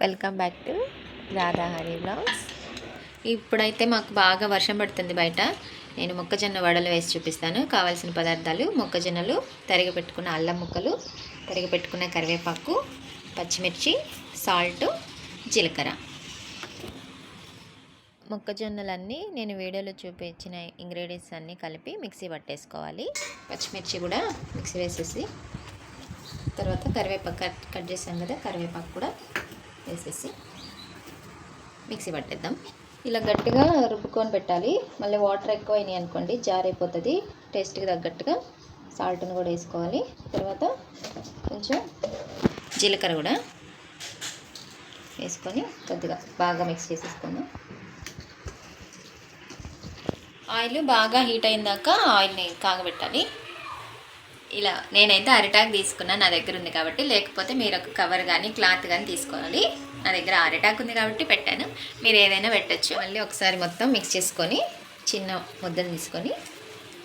Welcome back to Radha Hari blogs ఇప్పుడైతే మాకు బాగా వర్షం పడుతుంది బయట. నేను మొక్కజొన్న వడలు వేసి చూపిస్తాను. కావాల్సిన పదార్థాలు మొక్కజొన్నలు తరిగి పెట్టుకున్న అల్లం ముక్కలు తరిగి పెట్టుకున్న కరివేపాకు పచ్చిమిర్చి సాల్ట్ జీలకర్ర. మొక్కజొన్నలన్నీ నేను వీడియోలో చూపించిన ఇంగ్రీడియంట్స్ అన్నీ కలిపి మిక్సీ పట్టేసుకోవాలి. పచ్చిమిర్చి కూడా మిక్సీ వేసేసి తర్వాత కరివేపాకు కట్ కట్ చేసాం కదా కరివేపాకు కూడా వేసేసి మిక్సీ పట్టేద్దాం. ఇలా గట్టిగా రుబ్బుకొని పెట్టాలి. మళ్ళీ వాటర్ ఎక్కువ అయినాయి అనుకోండి జారైపోతుంది. టేస్ట్కి తగ్గట్టుగా సాల్ట్ని కూడా వేసుకోవాలి. తర్వాత కొంచెం జీలకర్ర కూడా వేసుకొని కొద్దిగా బాగా మిక్స్ చేసేసుకుందాం. ఆయిల్ బాగా హీట్ అయిన దాకా ఆయిల్ని కాగబెట్టాలి. ఇలా నేనైతే అరిటాక్ తీసుకున్నాను నా దగ్గర ఉంది కాబట్టి. లేకపోతే మీరు ఒక కవర్ కానీ క్లాత్ కానీ తీసుకోవాలి. నా దగ్గర అరిటాక్ ఉంది కాబట్టి పెట్టాను. మీరు ఏదైనా పెట్టచ్చు. మళ్ళీ ఒకసారి మొత్తం మిక్స్ చేసుకొని చిన్న ముద్దను తీసుకొని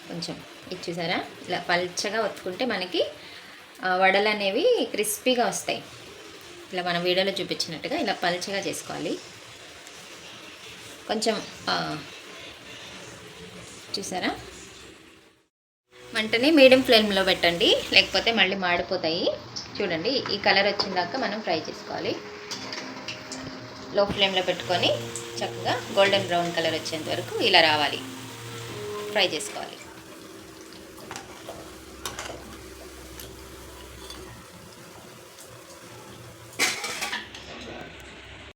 కొంచెం ఇచ్చేసారా ఇలా పల్చగా ఒత్తుకుంటే మనకి వడలు అనేవి క్రిస్పీగా వస్తాయి. ఇలా మనం వీడియోలో చూపించినట్టుగా ఇలా పల్చగా చేసుకోవాలి. కొంచెం చూసారా? మంటని మీడియం ఫ్లేమ్లో పెట్టండి. లేకపోతే మళ్ళీ మాడిపోతాయి. చూడండి ఈ కలర్ వచ్చిందాక మనం ఫ్రై చేసుకోవాలి. లో ఫ్లేమ్లో పెట్టుకొని చక్కగా గోల్డెన్ బ్రౌన్ కలర్ వచ్చేంత వరకు ఇలా రావాలి. ఫ్రై చేసుకోవాలి.